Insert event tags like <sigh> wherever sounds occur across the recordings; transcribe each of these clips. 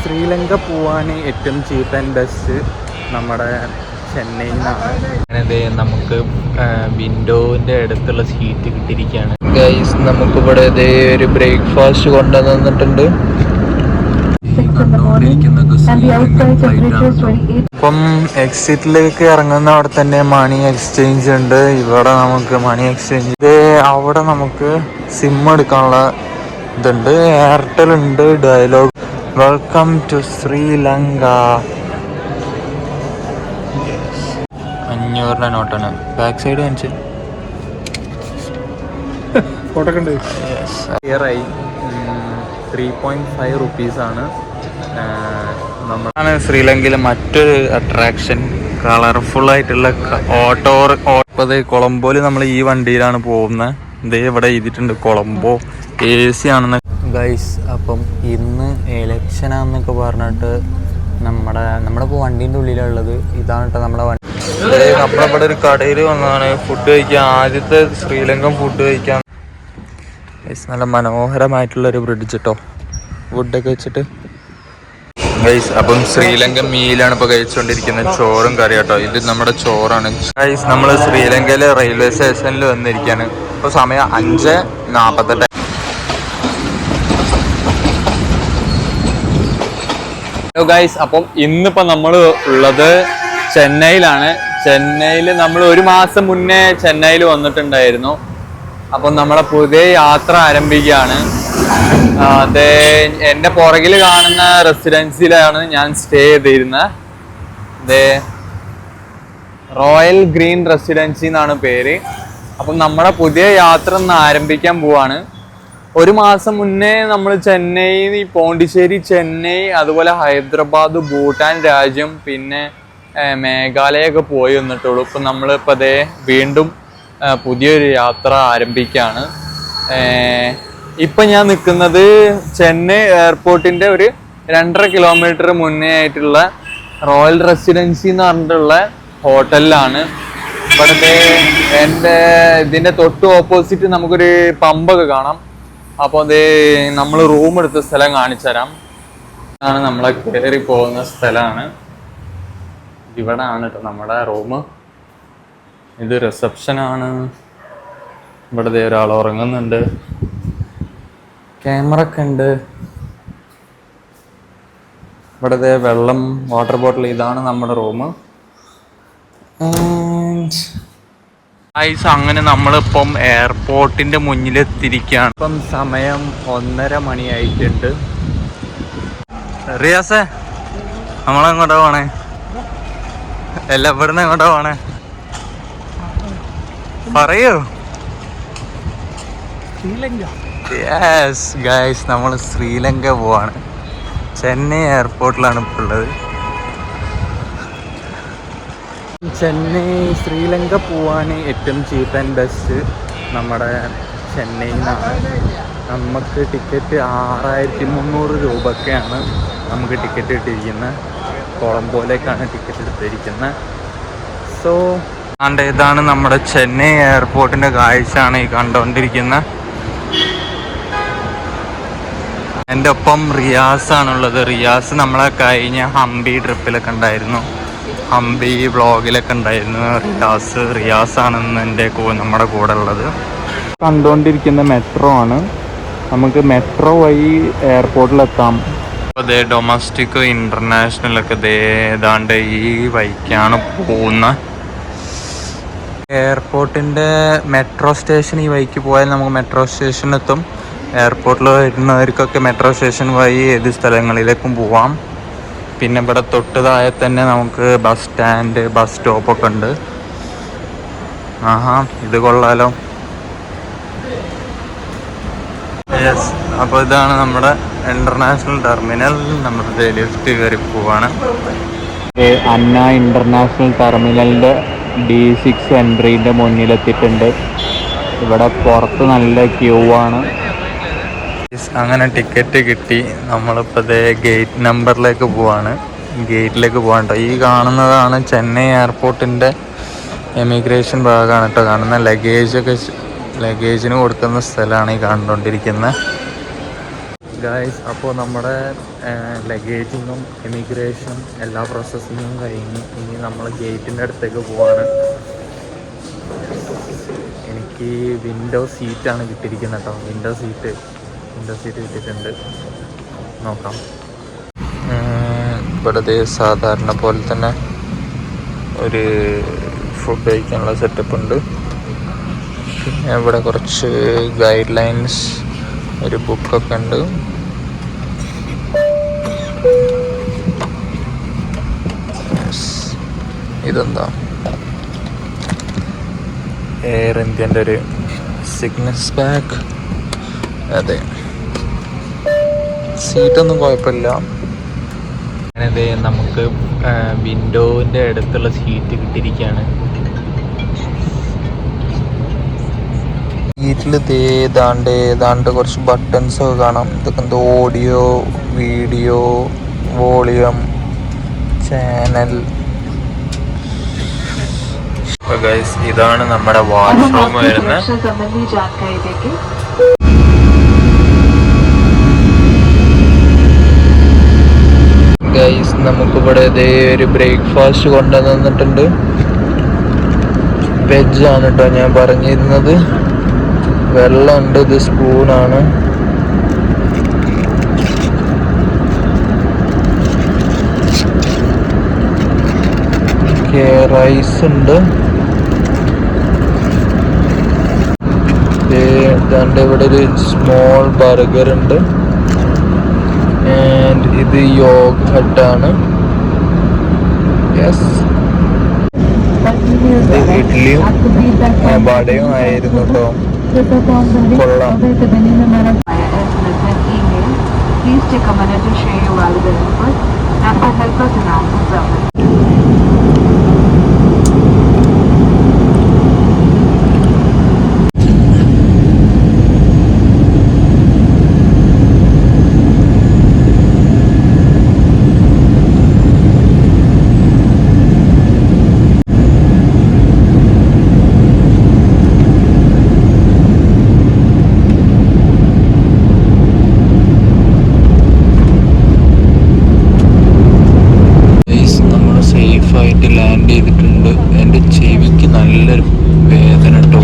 ശ്രീലങ്ക പോവാൻ ഏറ്റവും ചീപ്പ് and best നമ്മുടെ ചെന്നൈയിൽ നിന്നാണ് അതെ നമുക്ക് വിൻഡോവിന്റെ അടുത്തുള്ള സീറ്റ് കിട്ടിയിരിക്കുകയാണ്. ഗൈസ് നമുക്കിവിടെ ഇതേ ഒരു ബ്രേക്ക്ഫാസ്റ്റ് കൊണ്ടുവന്നിട്ടുണ്ട് ഇപ്പം എക്സിറ്റിലേക്ക് ഇറങ്ങുന്ന അവിടെ തന്നെ മണി എക്സ്ചേഞ്ച് ഉണ്ട്. ഇവിടെ നമുക്ക് മണി എക്സ്ചേഞ്ച് ഇത് അവിടെ നമുക്ക് സിം എടുക്കാനുള്ള ഇതുണ്ട്. എയർടെൽ ഉണ്ട് ഡയലോഗ് വെൽക്കം ടു ശ്രീലങ്ക അഞ്ഞൂറിന്റെ നോട്ടാണ്. ബാക്ക് സൈഡ് കാണിച്ച്. ക്ലിയറായി ത്രീ പോയിന്റ് ഫൈവ് റുപ്പീസാണ് നമ്മളാണ് ശ്രീലങ്കയിലെ മറ്റൊരു അട്രാക്ഷൻ കളർഫുൾ ആയിട്ടുള്ള ഓട്ടോ ഓട്ടത് കൊളംബോയിൽ നമ്മൾ ഈ വണ്ടിയിലാണ് പോകുന്നത് ഇതേ ഇവിടെ എഴുതിയിട്ടുണ്ട് കൊളംബോ. എ സി ആണെന്ന് ഗൈസ് അപ്പം ഇന്ന് എലക്ഷനാന്നൊക്കെ പറഞ്ഞിട്ട് നമ്മുടെ നമ്മുടെ ഇപ്പോൾ വണ്ടീന്റെ ഉള്ളിലുള്ളത് ഇതാണ് കേട്ടോ നമ്മുടെ വണ്ടി. നമ്മളിവിടെ ഒരു കടയിൽ വന്നതാണ് ഫുഡ് കഴിക്കാൻ. ആദ്യത്തെ ശ്രീലങ്കൻ ഫുഡ് കഴിക്കാൻ. ഗൈസ് നല്ല മനോഹരമായിട്ടുള്ള ഒരു ബ്രിഡ്ജ് കേട്ടോ വുഡൊക്കെ വെച്ചിട്ട്. ഗൈസ് അപ്പം ശ്രീലങ്കൻ മീലാണ് ഇപ്പോൾ കഴിച്ചുകൊണ്ടിരിക്കുന്നത് ചോറും കറി കേട്ടോ ഇത് നമ്മുടെ ചോറാണ്. ഗൈസ് നമ്മൾ ശ്രീലങ്കയിലെ റെയിൽവേ സ്റ്റേഷനിൽ വന്നിരിക്കുകയാണ് ഇപ്പൊ സമയം അഞ്ച് നാപ്പത്തെട്ട്. ഹലോ ഗൈസ് അപ്പം ഇന്നിപ്പോ നമ്മൾ ഉള്ളത് ചെന്നൈയിലാണ്. ചെന്നൈയിൽ നമ്മൾ ഒരു മാസം മുന്നേ ചെന്നൈയിൽ വന്നിട്ടുണ്ടായിരുന്നു. അപ്പം നമ്മളെ പുതിയ യാത്ര ആരംഭിക്കുകയാണ്. അത് എന്റെ പുറകിൽ കാണുന്ന റെസിഡൻസിയിലാണ് ഞാൻ സ്റ്റേ ചെയ്തിരുന്നത് അതേ റോയൽ ഗ്രീൻ റെസിഡൻസി എന്നാണ് പേര്. അപ്പം നമ്മുടെ പുതിയ യാത്ര ഒന്ന് ആരംഭിക്കാൻ പോവാണ്. ഒരു മാസം മുന്നേ നമ്മൾ ചെന്നൈ പോണ്ടിച്ചേരി ചെന്നൈ അതുപോലെ ഹൈദരാബാദ് ഭൂട്ടാൻ രാജ്യം പിന്നെ മേഘാലയ മേഘാലയൊക്കെ പോയി വന്നിട്ടുള്ളൂ. ഇപ്പം നമ്മളിപ്പോൾ അതേ വീണ്ടും പുതിയൊരു യാത്ര ആരംഭിക്കുകയാണ് ഇപ്പം ഞാൻ നിൽക്കുന്നത് ചെന്നൈ എയർപോർട്ടിന്റെ ഒരു രണ്ടര കിലോമീറ്റർ മുന്നേ ആയിട്ടുള്ള റോയൽ റെസിഡൻസി എന്ന് പറഞ്ഞിട്ടുള്ള ഹോട്ടലിലാണ്. ഇവിടുത്തെ എന്റെ ഇതിന്റെ തൊട്ട് ഓപ്പോസിറ്റ് നമുക്കൊരു പമ്പൊക്കെ കാണാം. അപ്പോൾ അതേ നമ്മൾ റൂം എടുത്ത സ്ഥലം കാണിച്ചു തരാം ഇതാണ് നമ്മളെ കയറി പോകുന്ന സ്ഥലമാണ്. ഇവിടെ ആണ് കേട്ടോ നമ്മുടെ റൂം ഇത് റിസപ്ഷൻ ആണ്. ഇവിടെ ഒരാൾ ഉറങ്ങുന്നുണ്ട്. ക്യാമറ ഒക്കെ ഉണ്ട്. ഇവിടെ വെള്ളം വാട്ടർ ബോട്ടിൽ ഇതാണ് നമ്മുടെ റൂം ഐസ് അങ്ങനെ നമ്മളിപ്പം എയർപോർട്ടിന്റെ മുന്നിലെത്തിരിക്കുകയാണ് ഇപ്പം സമയം ഒന്നര മണിയായിട്ടുണ്ട്. റിയാസേ നമ്മളെങ്ങോട്ടാ പോണേ? അല്ല ഇവിടുന്ന് എങ്ങോട്ടാ പോണേ? പറയൂ. ശ്രീലങ്ക. യെസ് നമ്മൾ ശ്രീലങ്ക പോവാണ്. ചെന്നൈ എയർപോർട്ടിലാണ് ഇപ്പോൾ ഉള്ളത്. ചെന്നൈ ശ്രീലങ്ക പോവാൻ ഏറ്റവും ചീപ്പ് ആൻഡ് ബെസ്റ്റ് നമ്മുടെ ചെന്നൈയിൽ നിന്നാണ് നമുക്ക് ടിക്കറ്റ് ആറായിരത്തി മുന്നൂറ് രൂപയൊക്കെയാണ് നമുക്ക് ടിക്കറ്റ് കിട്ടിയിരിക്കുന്നത് കൊളംബോയിലേക്കാണ് ടിക്കറ്റ് എടുത്തിരിക്കുന്നത് സോ ആണ്ട് ഇതാണ് നമ്മുടെ ചെന്നൈ എയർപോർട്ടിന്റെ കാഴ്ചയാണ് ഈ കണ്ടുകൊണ്ടിരിക്കുന്നത് എന്റെ ഒപ്പം റിയാസ് ആണുള്ളത് റിയാസ് നമ്മളെ കഴിഞ്ഞ ഹംപി ട്രിപ്പിലൊക്കെ ഉണ്ടായിരുന്നു. ഹംപി വ്ളോഗിലൊക്കെ ഉണ്ടായിരുന്നു റിയാസ് റിയാസ് ആണെന്ന് എന്റെ നമ്മുടെ കൂടെ ഉള്ളത്. കണ്ടുകൊണ്ടിരിക്കുന്ന മെട്രോ ആണ്. നമുക്ക് മെട്രോ വഴി എയർപോർട്ടിലെത്താം അതേ ഡൊമസ്റ്റിക് ഇന്റർനാഷണൽ ഒക്കെ ഏതാണ്ട് ഈ വഴിക്കാണ് പോകുന്നത് എയർപോർട്ടിന്റെ മെട്രോ സ്റ്റേഷൻ ഈ വഴിക്ക് പോയാൽ നമുക്ക് മെട്രോ സ്റ്റേഷനിലെത്തും എയർപോർട്ടിൽ വരുന്നവർക്കൊക്കെ മെട്രോ സ്റ്റേഷൻ വഴി ഏത് സ്ഥലങ്ങളിലേക്കും പോവാം. പിന്നെ ഇവിടെ തൊട്ട് താഴെ തന്നെ നമുക്ക് ബസ് സ്റ്റാൻഡ് ബസ് സ്റ്റോപ്പൊക്കെ ഉണ്ട്. ആഹാ ഇത് കൊള്ളാലോ. യെസ് അപ്പോൾ ഇതാണ് നമ്മുടെ ഇന്റർനാഷണൽ ടെർമിനൽ നമ്മുടെ ലിഫ്റ്റ് കയറി പോവാണ്. അന്ന ഇന്റർനാഷണൽ ടെർമിനലിന്റെ ഡി സിക്സ് എൻട്രീന്റെ മുന്നിലെത്തിയിട്ടുണ്ട്. ഇവിടെ പുറത്ത് നല്ല ക്യൂ ആണ്. അങ്ങനെ ടിക്കറ്റ് കിട്ടി. നമ്മളിപ്പോൾ ഇതേ ഗേറ്റ് നമ്പറിലേക്ക് പോവാണ്. ഗേറ്റിലേക്ക് പോകാൻ ഈ കാണുന്നതാണ് ചെന്നൈ എയർപോർട്ടിന്റെ എമിഗ്രേഷൻ ഭാഗമാണ് കേട്ടോ കാണുന്ന. ലഗേജ് ഒക്കെ ലഗേജിന് കൊടുക്കുന്ന സ്ഥലമാണ് ഈ കണ്ടുകൊണ്ടിരിക്കുന്നത് ഗായ്സ് അപ്പോൾ നമ്മുടെ ലഗേജിങ്ങും എമിഗ്രേഷനും എല്ലാ പ്രോസസ്സിങ്ങും കഴിഞ്ഞ് ഇനി നമ്മൾ ഗേറ്റിന്റെ അടുത്തേക്ക് പോവാണ്. എനിക്ക് വിൻഡോ സീറ്റാണ് കിട്ടിയിരിക്കുന്നത് കേട്ടോ വിൻഡോ സീറ്റ് വിൻഡോ സീറ്റ് കിട്ടിയിട്ടുണ്ട് നോക്കാം ഇവിടെ സാധാരണ പോലെ തന്നെ ഒരു ഫുഡ് കഴിക്കാനുള്ള സെറ്റപ്പ് ഉണ്ട്. പിന്നെ ഇവിടെ കുറച്ച് ഗൈഡ് ലൈൻസ് ഒരു ബുക്കൊക്കെ ഉണ്ട്. ഇതെന്താ? എയർ ഇന്ത്യന്റെ ഒരു സിഗ്നസ് ബാഗ് അതെ. സീറ്റൊന്നും കുഴപ്പമില്ല. അങ്ങനെ നമുക്ക് വിൻഡോവിന്റെ അടുത്തുള്ള സീറ്റ് കിട്ടിയിരിക്കുകയാണ് സീറ്റിൽ ഏതാണ്ട് ഏതാണ്ട് കുറച്ച് ബട്ടൺസ് ഒക്കെ കാണാം. ഇതൊക്കെ എന്തോ ഓഡിയോ വീഡിയോ വോളിയം ചാനൽ ഇതാണ് നമ്മുടെ വാഷ്റൂം വരുന്നത്. ഗൈസ് നമുക്കിവിടെ ഇതേ ഒരു ബ്രേക്ക്ഫാസ്റ്റ് കൊണ്ടുവന്നിട്ടുണ്ട് വെജ് ആണ് കേട്ടോ ഞാൻ പറഞ്ഞിരുന്നത്. വെള്ളമുണ്ട് ഇത് സ്പൂണാണ് റൈസ് ഉണ്ട്. ഇവിടെ ഒരു സ്മോൾ ബർഗർ ഉണ്ട്. ആൻഡ് ഇത് യോഗട്ട് ആണ് യെസ് ഇഡ്ഡലിയും വടയും ആയിരുന്നു കേട്ടോ കൊള്ളാം Please take a minute to share your valuable input and help us in our. നമ്മൾ സേഫ് ആയിട്ട് ലാൻഡ് ചെയ്തിട്ടുണ്ട് എന്റെ ചെവിക്ക് നല്ലൊരു വേദന കേട്ടോ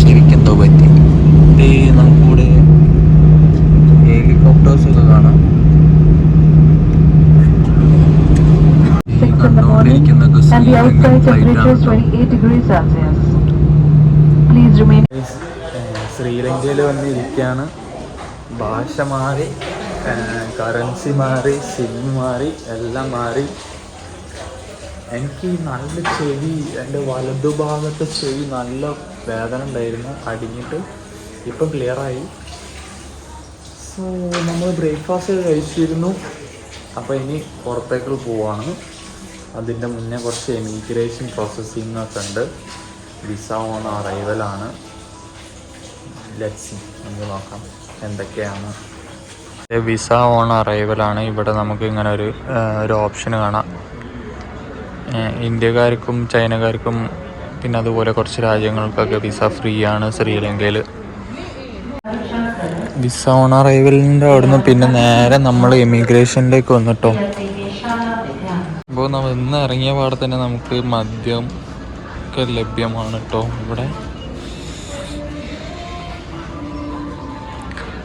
ചെവിക്ക് എന്തോ പറ്റി ദേ നമുക്കിവിടെ ഹെലികോപ്റ്റേഴ്സ് ഒക്കെ കാണാം ഈ Six in the morning കണ്ടുകൊണ്ടിരിക്കുന്നതൊക്കെ and the outside Sri Lankan temperature is flight 28 degrees Celsius. Please remain ശ്രീലങ്കയിൽ വന്നിരിക്കുകയാണ് ഭാഷ മാറി കറൻസി മാറി സിം മാറി എല്ലാം മാറി. എനിക്ക് നല്ല ചെവി എന്റെ വലതുഭാഗത്തെ ചെവി നല്ല വേദന ഉണ്ടായിരുന്നു. അടിഞ്ഞിട്ട് ഇപ്പം ക്ലിയറായി സോ നമ്മൾ ബ്രേക്ക്ഫാസ്റ്റ് കഴിച്ചിരുന്നു. അപ്പോൾ ഇനി പുറത്തേക്ക് പോവാണ്. അതിന്റെ മുന്നേ കുറച്ച് എമിഗ്രേഷൻ പ്രോസസ്സിംഗ് ഒക്കെ ഉണ്ട്. വിസ ഓൺ അറൈവലാണ് ലെറ്റ്സി നമുക്ക് നോക്കാം. എന്തൊക്കെയാണ്? വിസ ഓൺ അറൈവൽ ആണ്. ഇവിടെ നമുക്ക് ഇങ്ങനെ ഒരു ഒരു ഓപ്ഷൻ കാണാം. ഇന്ത്യക്കാർക്കും ചൈനക്കാർക്കും പിന്നെ അതുപോലെ കുറച്ച് രാജ്യങ്ങൾക്കൊക്കെ വിസ ഫ്രീ ആണ് ശ്രീലങ്കയിൽ വിസ ഓൺ അറൈവലിന്റെ അവിടുന്ന് പിന്നെ നേരെ നമ്മൾ ഇമിഗ്രേഷനിലേക്ക് വന്നിട്ടോ. അപ്പോൾ നമ്മൾ ഇന്ന് ഇറങ്ങിയ പാടെ തന്നെ നമുക്ക് മദ്യം ഒക്കെ ലഭ്യമാണ് കേട്ടോ ഇവിടെ.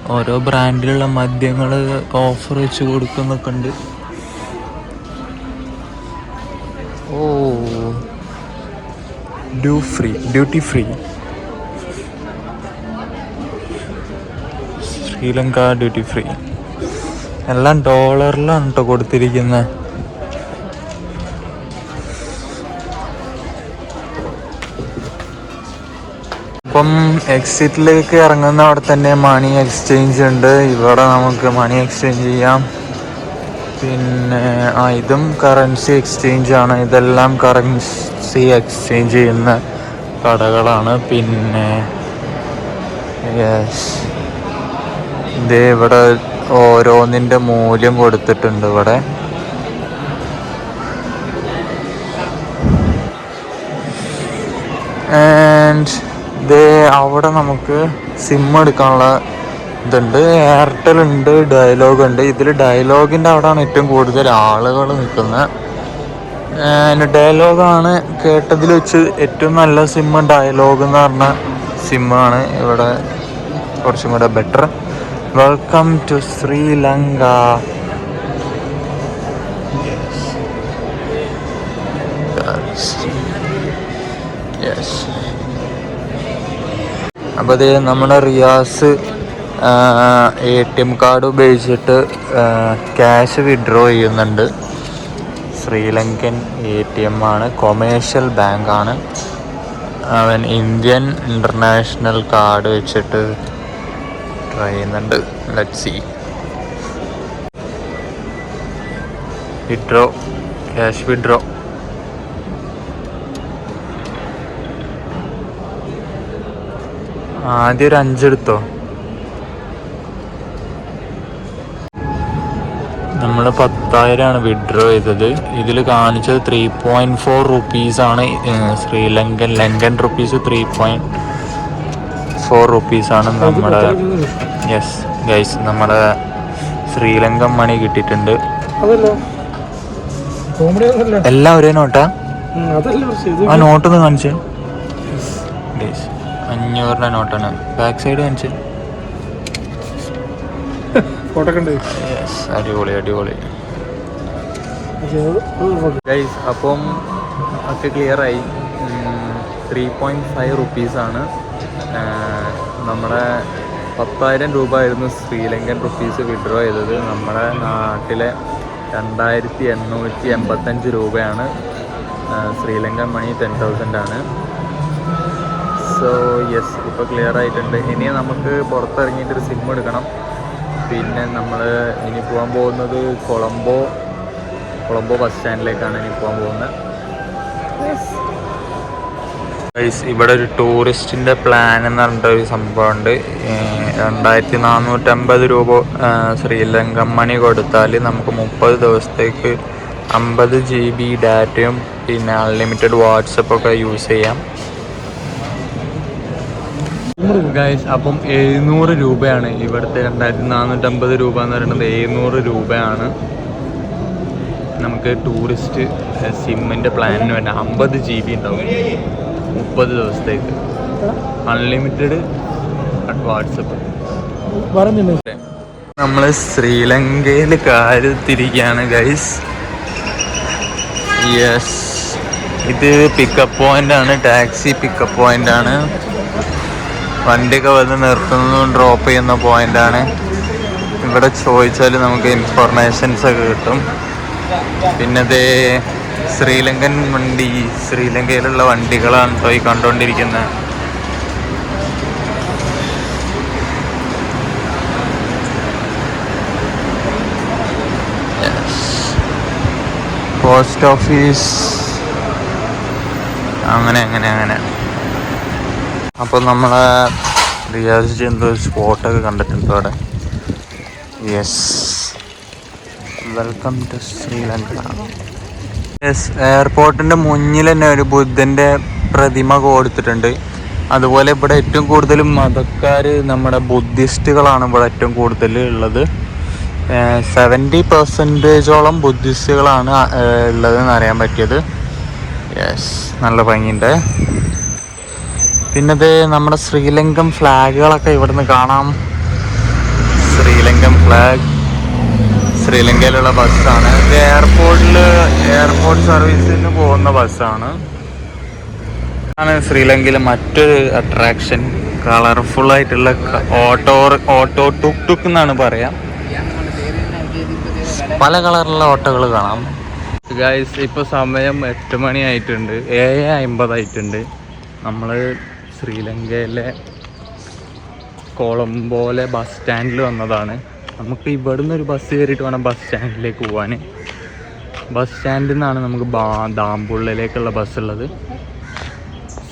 ഓരോ ബ്രാൻഡിലുള്ള മദ്യങ്ങൾ ഓഫർ വെച്ച് കൊടുക്കുന്നൊക്കെ ഉണ്ട് ഓ. Due free duty free. Sri Lanka duty free. എല്ലാം ഡോളറിലാണ് കേട്ടോ കൊടുത്തിരിക്കുന്നത് അപ്പം എക്സിറ്റിലേക്ക് ഇറങ്ങുന്ന അവിടെ തന്നെ മണി എക്സ്ചേഞ്ച് ഉണ്ട്. ഇവിടെ നമുക്ക് മണി എക്സ്ചേഞ്ച് ചെയ്യാം. പിന്നെ ആ ഇതും കറൻസി എക്സ്ചേഞ്ച് ആണ്. ഇതെല്ലാം കറൻസി എക്സ്ചേഞ്ച് ചെയ്യുന്ന കടകളാണ്. പിന്നെ ഇത് ഇവിടെ ഓരോന്നിന്റെ മൂല്യം കൊടുത്തിട്ടുണ്ട് ഇവിടെ. ആൻഡ് ദേ അവിടെ നമുക്ക് സിം എടുക്കാനുള്ള ഇതുണ്ട്. എയർടെൽ ഉണ്ട് ഡയലോഗ് ഉണ്ട്. ഇതിൽ ഡയലോഗിന്റെ അവിടെയാണ് ഏറ്റവും കൂടുതൽ ആളുകൾ നിൽക്കുന്നത്. ഡയലോഗാണ് കേട്ടതിൽ വെച്ച് ഏറ്റവും നല്ല സിമ്മ് ഡയലോഗ് എന്ന് പറഞ്ഞ സിമ്മാണ് ഇവിടെ കുറച്ചും കൂടെ better welcome to Sri Lanka yes അപ്പോൾ അത് നമ്മുടെ Riyas A T M card ഉപയോഗിച്ചിട്ട് ക്യാഷ് വിഡ്രോ ചെയ്യുന്നുണ്ട്. ശ്രീലങ്കൻ എ ടി എം ആണ്. കൊമേഴ്ഷ്യൽ ബാങ്കാണ് അവൻ ഇന്ത്യൻ ഇന്റർനാഷണൽ കാർഡ് വെച്ചിട്ട് ട്രൈ ചെയ്യുന്നുണ്ട്. Let see withdraw cash withdraw ആദ്യം ഒരു അഞ്ചെടുത്തോ? നമ്മൾ പത്തായിരമാണ് വിഡ്രോ ചെയ്തത്. ഇതിൽ കാണിച്ചത് ത്രീ പോയിന്റ് ഫോർ റുപ്പീസാണ് Sri Lankan Lankan rupees three point four റുപ്പീസാണ് നമ്മുടെ യെസ് ഗൈസ് നമ്മുടെ ശ്രീലങ്കൻ മണി കിട്ടിയിട്ടുണ്ട്. എല്ലാം ഒരേ നോട്ടാ ആ? നോട്ടൊന്ന് കാണിച്ചേ. ഗൈസ് അഞ്ഞൂറിന്റെ നോട്ടാണ്. ബാക്ക് സൈഡ് കാണിച്ച്. അടിപൊളി അടിപൊളി. ഗൈസ് അപ്പം ഒക്കെ ക്ലിയറായി ത്രീ പോയിന്റ് ഫൈവ് റുപ്പീസാണ് നമ്മുടെ പത്തായിരം രൂപ ആയിരുന്നു ശ്രീലങ്കൻ റുപ്പീസ് വിഡ്രോ ചെയ്തത്. നമ്മുടെ നാട്ടിലെ രണ്ടായിരത്തി എണ്ണൂറ്റി എൺപത്തഞ്ച് രൂപയാണ് ശ്രീലങ്കൻ മണി ടെൻ തൗസൻഡാണ് സോ യെസ് ഇപ്പോൾ ക്ലിയർ ആയിട്ടുണ്ട്. ഇനി നമുക്ക് പുറത്തിറങ്ങിയിട്ടൊരു സിം എടുക്കണം. പിന്നെ നമ്മൾ ഇനി പോകാൻ പോകുന്നത് കൊളംബോ കൊളംബോ ബസ് സ്റ്റാൻഡിലേക്കാണ് ഇനി പോകാൻ പോകുന്നത്. ഇവിടെ ഒരു ടൂറിസ്റ്റിന്റെ പ്ലാൻ എന്ന് പറഞ്ഞിട്ട് ഒരു സംഭവമുണ്ട്. രണ്ടായിരത്തി നാനൂറ്റമ്പത് രൂപ ശ്രീലങ്കൻ മണി കൊടുത്താൽ നമുക്ക് മുപ്പത് ദിവസത്തേക്ക് അമ്പത് ജി ബി ഡാറ്റയും പിന്നെ അൺലിമിറ്റഡ് വാട്സപ്പൊക്കെ യൂസ് ചെയ്യാം. ഗൈസ് അപ്പം എഴുന്നൂറ് രൂപയാണ്. ഇവിടുത്തെ രണ്ടായിരത്തി നാനൂറ്റമ്പത് രൂപ എന്ന് പറയുന്നത് എഴുന്നൂറ് രൂപയാണ്. നമുക്ക് ടൂറിസ്റ്റ് സിമ്മിന്റെ പ്ലാനിന് വേണ്ട അമ്പത് ജി ബി ഉണ്ടാവും. മുപ്പത് ദിവസത്തേക്ക്. അൺലിമിറ്റഡ് വാട്സപ്പ് പറഞ്ഞില്ലേ? നമ്മൾ ശ്രീലങ്കയിൽ കാര്യത്തിരിക്കുകയാണ് ഗൈസ് യെസ് ഇത് പിക്കപ്പ് പോയിന്റ് ആണ് ടാക്സി പിക്കപ്പ് പോയിന്റ് ആണ്. വണ്ടിയൊക്കെ വന്ന് നിർത്തുന്നതും ഡ്രോപ്പ് ചെയ്യുന്ന പോയിന്റാണ് ഇവിടെ ചോദിച്ചാൽ നമുക്ക് ഇൻഫർമേഷൻസ് ഒക്കെ കിട്ടും. പിന്നെ ഇത് ശ്രീലങ്കൻ വണ്ടി ശ്രീലങ്കയിലുള്ള വണ്ടികളാണ് കേട്ടോ ഈ കണ്ടുകൊണ്ടിരിക്കുന്നത് പോസ്റ്റ് ഓഫീസ് അങ്ങനെ അങ്ങനെ അങ്ങനെ. അപ്പോൾ നമ്മളെ റിയാസ് ചെയ്യുന്ന എന്തോ സ്പോട്ടൊക്കെ കണ്ടിട്ടുണ്ട് അവിടെ. Yes welcome to Sri Lanka yes എയർപോർട്ടിന്റെ മുന്നിൽ തന്നെ ഒരു ബുദ്ധന്റെ പ്രതിമ കൊടുത്തിട്ടുണ്ട്. അതുപോലെ ഇവിടെ ഏറ്റവും കൂടുതൽ മതക്കാർ നമ്മുടെ ബുദ്ധിസ്റ്റുകളാണ് ഇവിടെ ഏറ്റവും കൂടുതൽ ഉള്ളത്. സെവന്റി പെർസെന്റേജോളം ബുദ്ധിസ്റ്റുകളാണ് ഉള്ളതെന്ന് അറിയാൻ പറ്റിയത്. യെസ് നല്ല ഭംഗിയുണ്ട്. പിന്നെ ഇത് നമ്മുടെ ശ്രീലങ്കൻ ഫ്ലാഗുകളൊക്കെ ഇവിടുന്ന് കാണാം. ശ്രീലങ്കൻ ഫ്ലാഗ്. ശ്രീലങ്കയിലുള്ള ബസ്സാണ്. ഇത് എയർപോർട്ടിൽ എയർപോർട്ട് സർവീസിന് പോകുന്ന ബസ്സാണ്. ആണ് ശ്രീലങ്കയിലെ മറ്റൊരു അട്രാക്ഷൻ കളർഫുൾ ആയിട്ടുള്ള ഓട്ടോ ഓട്ടോ ടുക് ടുക്ക് എന്നാണ് പറയാം. പല കളറിലുള്ള ഓട്ടോകൾ കാണാം. ഗായ്സ് ഇപ്പോൾ സമയം എട്ട് മണി ആയിട്ടുണ്ട്. ഏഴ് അമ്പതായിട്ടുണ്ട്. നമ്മൾ ശ്രീലങ്കയിലെ കൊളംബോലെ ബസ് സ്റ്റാൻഡിൽ വന്നതാണ്. നമുക്ക് ഇവിടുന്ന് ഒരു ബസ് കയറിയിട്ട് വേണം ബസ് സ്റ്റാൻഡിലേക്ക് പോകാൻ ബസ് സ്റ്റാൻഡിൽ നിന്നാണ് നമുക്ക് ബാ ദാമ്പുള്ളിലേക്കുള്ള ബസ് ഉള്ളത്.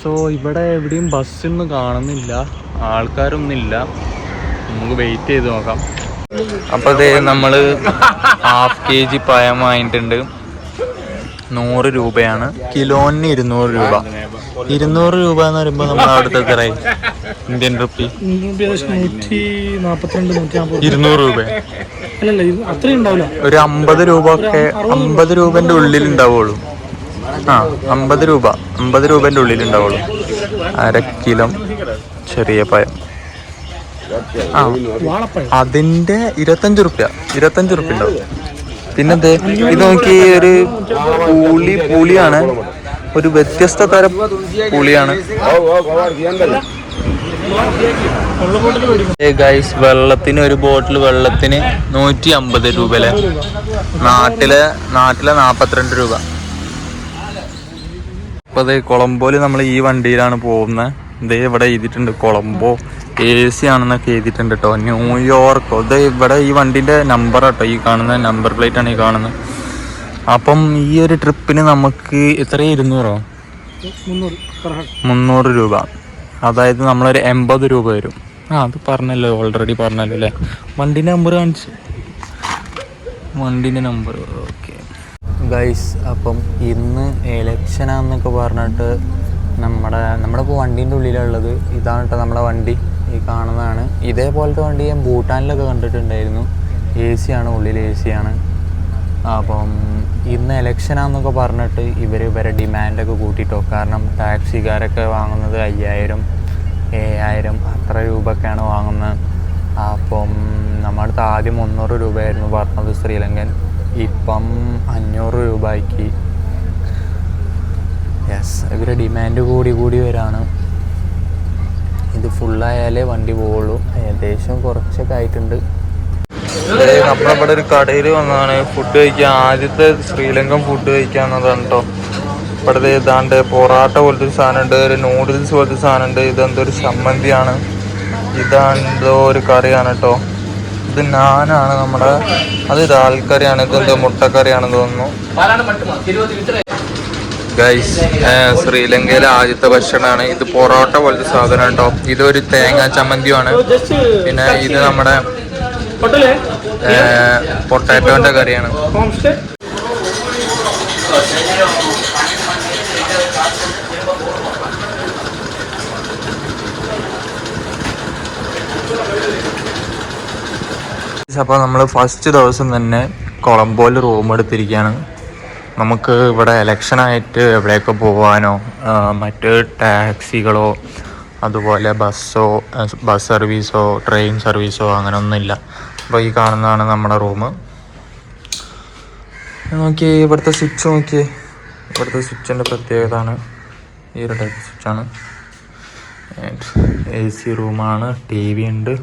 സോ ഇവിടെ എവിടെയും ബസ്സൊന്നും കാണുന്നില്ല. ആൾക്കാരൊന്നുമില്ല. നമുക്ക് വെയിറ്റ് ചെയ്ത് നോക്കാം. അപ്പോൾ അതേ നമ്മൾ ഹാഫ് കെ ജി പഴം വാങ്ങിയിട്ടുണ്ട്. നൂറ് രൂപയാണ്. കിലോന് ഇരുന്നൂറ് രൂപ. ഇരുന്നൂറ് രൂപ എന്ന് പറയുമ്പോൾ <laughs> നമ്മൾ അവിടുത്തെ എത്രയായി ഇന്ത്യൻ റുപ്പി നൂറ്റി നാൽപ്പത് ഇരുന്നൂറ് രൂപ. അല്ലല്ല ഇത് അത്രയും ഉണ്ടാവില്ല. ഒരു അമ്പത് രൂപ ഒക്കെ അമ്പത് രൂപന്റെ ഉള്ളിൽ ഉണ്ടാവുള്ളൂ. ആ അമ്പത് രൂപ. അമ്പത് രൂപന്റെ ഉള്ളിൽ ഉണ്ടാവുള്ളൂ. അര കിലോ ചെറിയ പഴം. ആ അതിന്റെ ഇരുപത്തഞ്ച് റുപ്യ ഇരുപത്തഞ്ച് റുപ്യ ഉണ്ടാവും. പിന്നെന്തേ ഇത് നോക്കി ഒരു പുളി പുളിയാണ്. ഒരു വ്യത്യസ്ത തരം പുളിയാണ്. ഗൈസ് വെള്ളത്തിന് ഒരു ബോട്ടിൽ വെള്ളത്തിന് നൂറ്റി അമ്പത് രൂപ അല്ലേ നാട്ടിലെ നാട്ടിലെ നാപ്പത്തിരണ്ട് രൂപ. ഇപ്പൊ ദേ കൊളംബോൽ നമ്മൾ ഈ വണ്ടിയിലാണ് പോകുന്നത് ഇതേ ഇവിടെ എഴുതിയിട്ടുണ്ട് കൊളംബോ. എ സി ആണെന്നൊക്കെ എഴുതിയിട്ടുണ്ട് കേട്ടോ ന്യൂയോർക്കോ. ഇത് ഇവിടെ ഈ വണ്ടിന്റെ നമ്പർ കേട്ടോ ഈ കാണുന്ന നമ്പർ പ്ലേറ്റ് ആണ് ഈ കാണുന്നത് അപ്പം ഈ ഒരു ട്രിപ്പിന് നമുക്ക് എത്ര ഇരുന്നൂറോ? മുന്നൂറ് രൂപ. അതായത് നമ്മളൊരു എൺപത് രൂപ വരും. ആ അത് പറഞ്ഞല്ലോ ഓൾറെഡി പറഞ്ഞല്ലോ അല്ലേ? വണ്ടിന്റെ നമ്പർ കാണിച്ചു. വണ്ടിന്റെ നമ്പർ ഓക്കെ ഗൈസ് അപ്പം ഇന്ന് എലക്ഷനാന്നൊക്കെ പറഞ്ഞിട്ട് നമ്മുടെ നമ്മുടെ ഇപ്പോൾ വണ്ടീന്റെ ഉള്ളിലുള്ളത് ഇതാണ് കേട്ടോ നമ്മുടെ വണ്ടി. ഈ കാണുന്നതാണ്. ഇതേപോലത്തെ വണ്ടി ഞാൻ ഭൂട്ടാനിലൊക്കെ കണ്ടിട്ടുണ്ടായിരുന്നു. എ സിയാണ് ഉള്ളിൽ എ സി ആണ് അപ്പം ഇന്ന് എലക്ഷനാന്നൊക്കെ പറഞ്ഞിട്ട് ഇവർ ഇവരെ ഡിമാൻഡൊക്കെ കൂട്ടിയിട്ടോ കാരണം ടാക്സിക്കാരൊക്കെ വാങ്ങുന്നത് അയ്യായിരം ഏഴായിരം അത്ര രൂപയൊക്കെയാണ് വാങ്ങുന്നത് അപ്പം നമ്മളടുത്ത് ആദ്യം മുന്നൂറ് രൂപയായിരുന്നു പറഞ്ഞത് ശ്രീലങ്കൻ. ഇപ്പം അഞ്ഞൂറ് രൂപയ്ക്ക്. യെസ് ഇവരെ ഡിമാൻഡ് കൂടി കൂടി വരാണ്. ഇത് ഫുള്ളായാലേ വണ്ടി പോവുള്ളൂ. ഏകദേശം കുറച്ചൊക്കെ ആയിട്ടുണ്ട്. നമ്മളിവിടെ ഒരു കടയിൽ വന്നതാണ്. ഫുഡ് കഴിക്കാൻ. ആദ്യത്തെ ശ്രീലങ്കൻ ഫുഡ് കഴിക്കാന്നതാണ് കേട്ടോ ഇവിടുത്തെ ഇതാണ്ട് പൊറാട്ട പോലത്തെ ഒരു സാധനമുണ്ട്. ഒരു നൂഡിൽസ് പോലത്തെ സാധനമുണ്ട്. ഇതെന്തോ ഒരു ചമ്മന്തിയാണ്. ഇതാണ്ടോ ഒരു കറിയാണ് കേട്ടോ ഇത് നാനാണ് നമ്മുടെ അത് ദാൽക്കറിയാണ് ഇതെന്തോ മുട്ടക്കറിയാണെന്ന് തോന്നുന്നു. ഗൈസ് ശ്രീലങ്കയിലെ ആദ്യത്തെ ഭക്ഷണമാണ്. ഇത് പൊറോട്ട പോലത്തെ സാധനം കേട്ടോ ഇതൊരു തേങ്ങാ ചമ്മന്തിയുമാണ്. പിന്നെ ഇത് നമ്മുടെ പൊട്ടാറ്റോന്റെ കറിയാണ്. അപ്പോൾ നമ്മൾ ഫസ്റ്റ് ദിവസം തന്നെ കൊളംബോയിൽ റൂം എടുത്തിരിക്കുകയാണ് നമുക്ക് ഇവിടെ ഇലക്ഷനായിട്ട് എവിടെയൊക്കെ പോകാനോ മറ്റ് ടാക്സികളോ അതുപോലെ ബസ്സോ ബസ് സർവീസോ ട്രെയിൻ സർവീസോ അങ്ങനെ ഒന്നുമില്ല അപ്പോൾ കാണുന്നതാണ് നമ്മുടെ റൂം. നോക്കിയേ ഇവിടുത്തെ സ്വിച്ച് നോക്കിയേ. ഇവിടുത്തെ സ്വിച്ചിന്റെ പ്രത്യേകത ആണ് ഈ ഒരു ടൈപ്പ് സ്വിച്ചാണ് എ സി റൂമാണ് ടി വി ഉണ്ട്.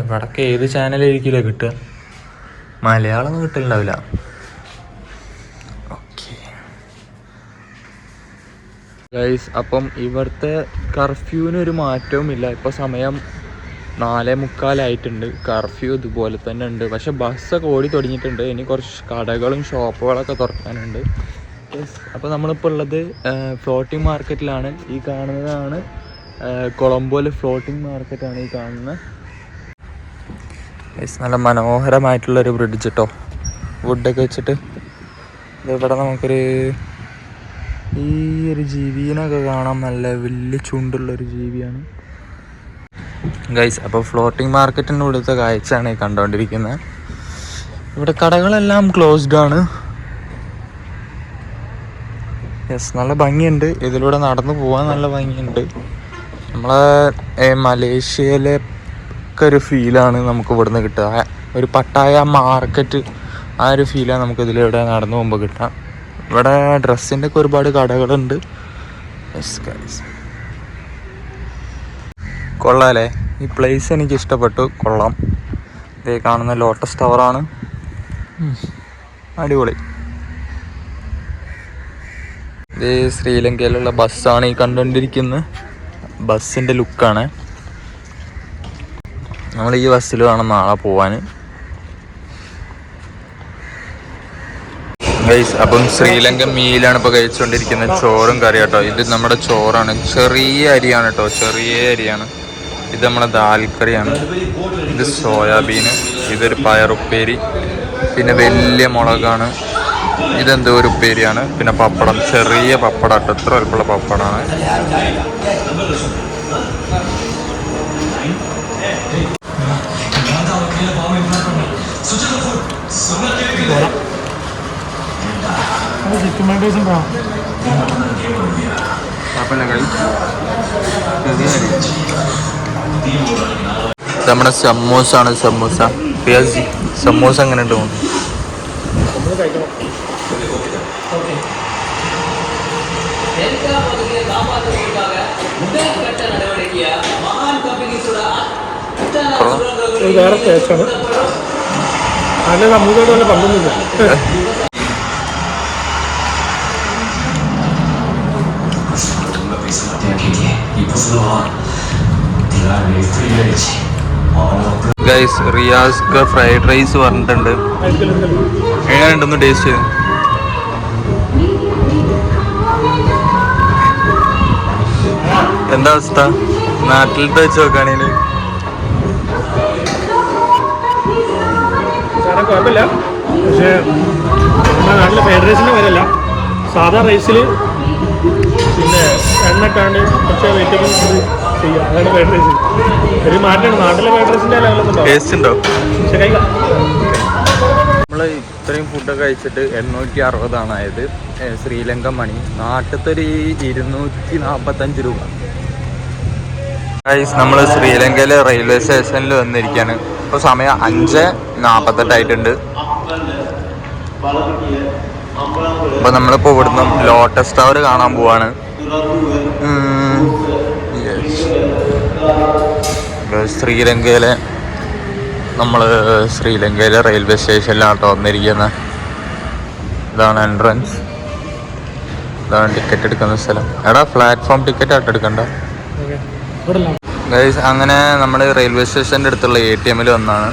ഇവിടൊക്കെ ഏത് ചാനലായിരിക്കില്ല കിട്ടുക? മലയാളം കിട്ടുന്നുണ്ടാവില്ല ഓക്കെ അപ്പം ഇവിടുത്തെ കർഫ്യൂവിന് ഒരു മാറ്റവും ഇല്ല ഇപ്പോൾ സമയം നാലേ മുക്കാലായിട്ടുണ്ട്. കർഫ്യൂ ഇതുപോലെ തന്നെ ഉണ്ട്. പക്ഷെ ബസ്സൊക്കെ ഓടി തുടങ്ങിയിട്ടുണ്ട്. ഇനി കുറച്ച് കടകളും ഷോപ്പുകളൊക്കെ തുറക്കാനുണ്ട്. യെസ് അപ്പോൾ നമ്മളിപ്പോൾ ഉള്ളത് ഫ്ലോട്ടിംഗ് മാർക്കറ്റിലാണ് ഈ കാണുന്നതാണ് കൊളംബോയിലെ ഫ്ലോട്ടിംഗ് മാർക്കറ്റാണ് ഈ കാണുന്നത്. യെസ് നല്ല മനോഹരമായിട്ടുള്ള ഒരു ബ്രിഡ്ജ് കേട്ടോ വുഡൊക്കെ വെച്ചിട്ട് ഇതിവിടെ നമുക്കൊരു ഈ ഒരു ജീവിനൊക്കെ കാണാൻ നല്ല വലിയ ചുണ്ടുള്ള ഒരു ജീവിയാണ്. ഗൈസ് അപ്പോൾ ഫ്ലോട്ടിംഗ് മാർക്കറ്റിന്റെ ഉള്ളിലത്തെ കാഴ്ചയാണ് കണ്ടുകൊണ്ടിരിക്കുന്നത് ഇവിടെ കടകളെല്ലാം ക്ലോസ്ഡ് ആണ്. യെസ് നല്ല ഭംഗിയുണ്ട്. ഇതിലൂടെ നടന്നു പോകാൻ നല്ല ഭംഗിയുണ്ട്. നമ്മളെ മലേഷ്യയിലെ ഒക്കെ ഒരു ഫീലാണ് നമുക്ക് ഇവിടുന്ന് കിട്ടുക. ഒരു പട്ടായ മാർക്കറ്റ് ആ ഒരു ഫീലാണ് നമുക്ക് ഇതിലൂടെ നടന്നു പോകുമ്പോൾ കിട്ടുക. ഇവിടെ ഡ്രസ്സിന്റെ ഒക്കെ ഒരുപാട് കടകളുണ്ട്. യെസ് ഗൈസ് കൊള്ളാല്ലേ ഈ പ്ലേസ് എനിക്ക് ഇഷ്ടപ്പെട്ടു. കൊള്ളാം. ഇതേ കാണുന്ന ലോട്ടസ് ടവറാണ്. അടിപൊളി. ഇതേ ശ്രീലങ്കയിലുള്ള ബസ്സാണ് ഈ കണ്ടുകൊണ്ടിരിക്കുന്നത് ബസ്സിന്റെ ലുക്കാണ്. നമ്മൾ ഈ ബസ്സിൽ വേണം നാളെ പോവാൻ ഗൈസ് അപ്പം ശ്രീലങ്കൻ മീലാണ് ഇപ്പോൾ കഴിച്ചുകൊണ്ടിരിക്കുന്നത് ചോറും കറിയാട്ടോ. കേട്ടോ ഇത് നമ്മുടെ ചോറാണ്. ചെറിയ അരിയാണ് കേട്ടോ ചെറിയ അരിയാണ്. ഇത് നമ്മുടെ ദാൽക്കറിയാണ് ഇത് സോയാബീന് ഇതൊരു പയറുപ്പേരി പിന്നെ വലിയ മുളകാണ്. ഇതെന്തോ ഒരു ഉപ്പേരിയാണ്. പിന്നെ പപ്പടം ചെറിയ പപ്പടം അട്ടത്ര ഇത്ര വലുപ്പമുള്ള പപ്പടമാണ് ഉണ്ടോ നമ്മുടെ സമൂസ ആണ് സമൂസ. പിയാസി സമൂസ എങ്ങനെ ഉണ്ട് വേറെ ടേസ്റ്റാണ് നല്ല സമൂഹമായിട്ട് വല്ല പങ്കൊന്നുമില്ല <laughs> ഗൈസ് റിയാസ്ക്ക് ഫ്രൈഡ് റൈസ് പറഞ്ഞിട്ടുണ്ട് എങ്ങനെയുണ്ടെന്ന് ടേസ്റ്റ് എന്താ അവസ്ഥ? നാട്ടിലിട്ട് വെച്ച് നോക്കുകയാണെങ്കിൽ കുഴപ്പമില്ല. പക്ഷേ നമ്മുടെ നാട്ടിലെ ഫ്രൈഡ് റൈസിന്റെ വരല്ല സാധാ റൈസിൽ പിന്നെ എണ്ണ ഇട്ടാണ്ട് കുറച്ച് വെജിറ്റബിൾസ് ചെയ്യുക അതാണ് ഫ്രൈഡ് റൈസ് ഒരു മാറ്റമാണ് നാട്ടിലെ ഫ്രൈഡ് റൈസിന്റെ ലെവലൊന്നും ടേസ്റ്റ് ഉണ്ടോ? പക്ഷേ കഴിക്കാം. നമ്മൾ ഇത്രയും ഫുഡൊക്കെ കഴിച്ചിട്ട് എണ്ണൂറ്റി അറുപതാണ് ആയത്. ശ്രീലങ്ക മണി. നാട്ടിലത്തെ ഒരു ഇരുന്നൂറ്റി നാൽപ്പത്തഞ്ച് രൂപ. നമ്മൾ ശ്രീലങ്കയിലെ റെയിൽവേ സ്റ്റേഷനിൽ വന്നിരിക്കുകയാണ് ഇപ്പോൾ സമയം അഞ്ച് നാൽപ്പത്തെട്ടായിട്ടുണ്ട് അപ്പോൾ നമ്മളിപ്പോൾ ഇവിടുന്ന് ലോട്ടസ് ടവർ കാണാൻ പോവാണ്. ശ്രീലങ്കയിലെ നമ്മൾ ശ്രീലങ്കയിലെ റെയിൽവേ സ്റ്റേഷനിലാണ് വന്നിരിക്കുന്ന. വന്നിരിക്കുന്നത് ഇതാണ് എൻട്രൻസ് ഇതാണ് ടിക്കറ്റ് എടുക്കുന്ന സ്ഥലം. എടാ പ്ലാറ്റ്ഫോം ടിക്കറ്റ് ആയിട്ട് എടുക്കണ്ട. അങ്ങനെ നമ്മൾ റെയിൽവേ സ്റ്റേഷന്റെ അടുത്തുള്ള എ ടി എമ്മിൽ വന്നാണ്.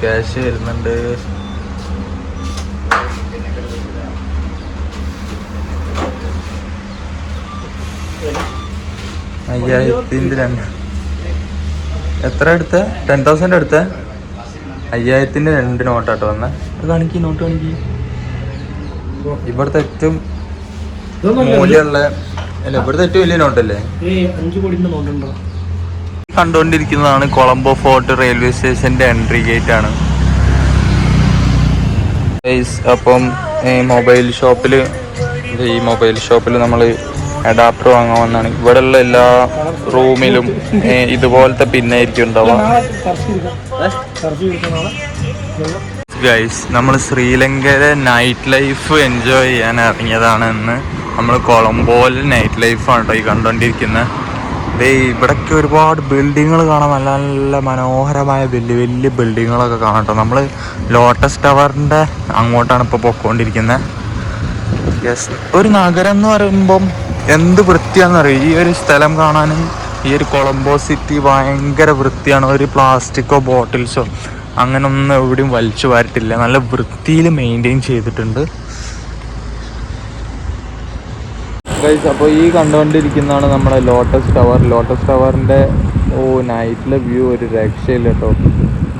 ക്യാഷ് വരുന്നുണ്ട്. അയ്യായിരത്തിന്റെ രണ്ട്. എത്ര എടുത്ത? ടെൻ തൗസൻഡ് എടുത്ത? അയ്യായിരത്തിന്റെ രണ്ട് നോട്ടാട്ടോ വന്നേ. കാണിക്കി നോട്ട് കാണിക്കി. ഇവിടുത്തെ ഏറ്റവും മൂല്യമുള്ള അല്ല ഇവിടുത്തെ ഏറ്റവും വലിയ നോട്ടല്ലേ കണ്ടുകൊണ്ടിരിക്കുന്നതാണ് കൊളംബോ ഫോർട്ട് റെയിൽവേ സ്റ്റേഷന്റെ എൻട്രി ഗേറ്റ് ആണ് അപ്പം ഈ മൊബൈൽ ഷോപ്പിൽ ഈ മൊബൈൽ ഷോപ്പിൽ നമ്മൾ അഡാപ്റ്റർ വാങ്ങാൻ വന്നാണ് ഉള്ള എല്ലാ റൂമിലും ഇതുപോലത്തെ പിന്നായിരിക്കും ഉണ്ടാവുക. ഗൈസ് നമ്മൾ ശ്രീലങ്കയിലെ നൈറ്റ് ലൈഫ് എൻജോയ് ചെയ്യാൻ ഇറങ്ങിയതാണ് ഇന്ന് നമ്മൾ കൊളംബോയിൽ നൈറ്റ് ലൈഫാണ് കേട്ടോ ഈ കണ്ടുകൊണ്ടിരിക്കുന്നത് ദേ ഇവിടൊക്കെ ഒരുപാട് ബിൽഡിങ്ങുകൾ കാണാം. നല്ല നല്ല മനോഹരമായ വലിയ വലിയ ബിൽഡിങ്ങുകളൊക്കെ കാണാം കേട്ടോ. നമ്മൾ ലോട്ടസ് ടവറിന്റെ അങ്ങോട്ടാണ് ഇപ്പോൾ പൊക്കോണ്ടിരിക്കുന്നത് യെസ് ഒരു നഗരം എന്ന് പറയുമ്പം എന്ത് വൃത്തിയാണെന്ന് അറിയാം ഈ ഒരു സ്ഥലം കാണാനും ഈ ഒരു കൊളംബോ സിറ്റി ഭയങ്കര വൃത്തിയാണ്. ഒരു പ്ലാസ്റ്റിക്കോ ബോട്ടിൽസോ അങ്ങനെ ഒന്നും എവിടെയും വലിച്ചു വാരിട്ടില്ല. നല്ല വൃത്തിയിൽ മെയിന്റെയിൻ ചെയ്തിട്ടുണ്ട്. അപ്പോൾ ഈ കണ്ടുകൊണ്ടിരിക്കുന്നതാണ് നമ്മുടെ ലോട്ടസ് ടവർ ലോട്ടസ് ടവറിന്റെ ഓ നൈറ്റിലെ വ്യൂ ഒരു രക്ഷയില്ല കേട്ടോ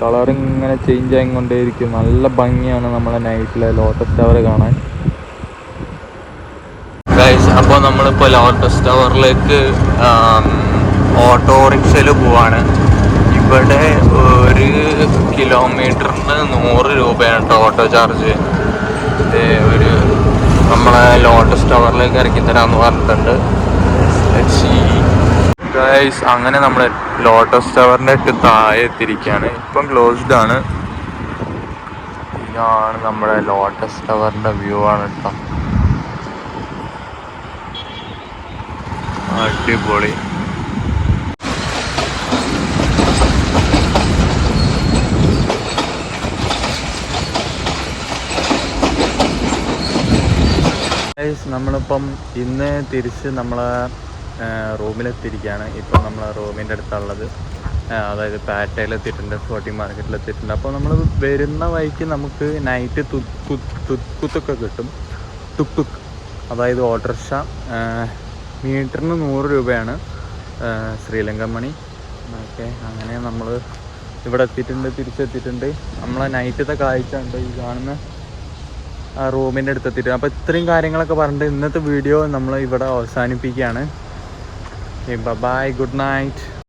കളർ ഇങ്ങനെ ചേഞ്ച് ആയിക്കൊണ്ടേയിരിക്കും. നല്ല ഭംഗിയാണ് നമ്മുടെ നൈറ്റിലെ ലോട്ടസ് ടവർ കാണാൻ. ഗൈസ് അപ്പോൾ നമ്മളിപ്പോൾ ലോട്ടസ് ടവറിലേക്ക് ഓട്ടോറിക്ഷയിൽ പോവാണ്. ഇവിടെ ഒരു കിലോമീറ്ററിന് നൂറ് രൂപയാണ് കേട്ടോ ഓട്ടോ ചാർജ്. ഒരു നമ്മളെ ലോട്ടസ് ടവറിലേക്ക് ഇറക്കി തരാമെന്ന് പറഞ്ഞിട്ടുണ്ട്. അങ്ങനെ നമ്മൾ ലോട്ടസ് ടവറിന്റെ ഒക്കെ താഴെ എത്തിയിരിക്കുകയാണ് ഇപ്പം ക്ലോസ്ഡ് ആണ്. ഇതാണ് നമ്മുടെ ലോട്ടസ് ടവറിന്റെ വ്യൂ ആണ് കേട്ടോ അടിപൊളി. നമ്മളിപ്പം ഇന്ന് തിരിച്ച് നമ്മളെ റൂമിലെത്തിയിരിക്കുകയാണ്. ഇപ്പം നമ്മൾ റൂമിന്റെ അടുത്തുള്ളത്. അതായത് പാറ്റയിലെത്തിയിട്ടുണ്ട് ഫ്ലോട്ടിംഗ് മാർക്കറ്റിലെത്തിയിട്ടുണ്ട് അപ്പോൾ നമ്മൾ വരുന്ന വഴിക്ക് നമുക്ക് നൈറ്റ് തുത്തൊക്കെ കിട്ടും. Tuk tuk. അതായത് ഓട്ടോറിക്ഷ മീറ്ററിന് നൂറ് രൂപയാണ് ശ്രീലങ്ക ശ്രീലങ്കൻ മണി. ഓക്കെ അങ്ങനെ നമ്മൾ ഇവിടെ എത്തിയിട്ടുണ്ട് തിരിച്ചെത്തിയിട്ടുണ്ട്. നമ്മളെ നൈറ്റത്തെ കാഴ്ച ഉണ്ട് ഈ കാണുന്ന റൂമിന്റെ അടുത്ത് എത്തിയിട്ട് അപ്പോൾ ഇത്രയും കാര്യങ്ങളൊക്കെ പറഞ്ഞിട്ട് ഇന്നത്തെ വീഡിയോ നമ്മൾ ഇവിടെ അവസാനിപ്പിക്കുകയാണ്. Bye good night